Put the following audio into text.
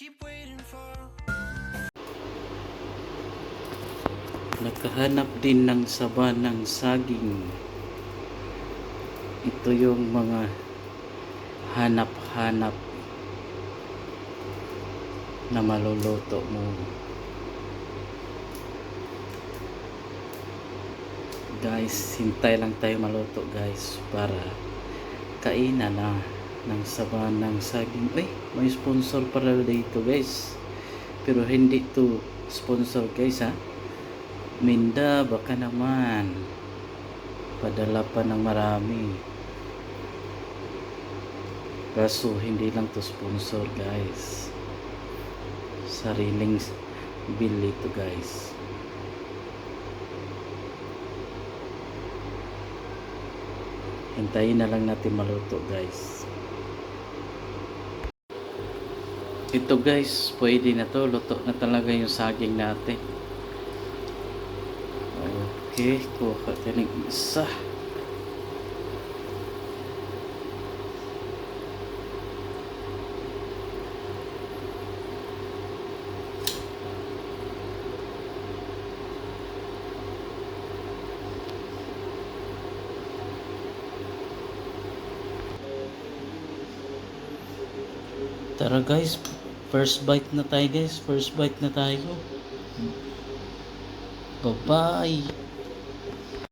keep waiting for. Nakahanap din ng saba ng saging. Ito yung mga hanap-hanap na maluluto mo. Guys, hintay lang tayo maluto guys para kainan na ng saba ng saging. Uy, may sponsor para dito guys. Pero hindi to sponsor guys ha. Minda, baka naman. Padala pa ng marami. Kaso hindi lang to sponsor guys. Sariling bili to guys. Hintayin na lang natin maluto guys. Ito guys, pwede na to. Luto na talaga yung saging natin. Okay, kuha tayo ng isa. Tara guys, first bite na tayo guys. First bite na tayo. Bye-bye.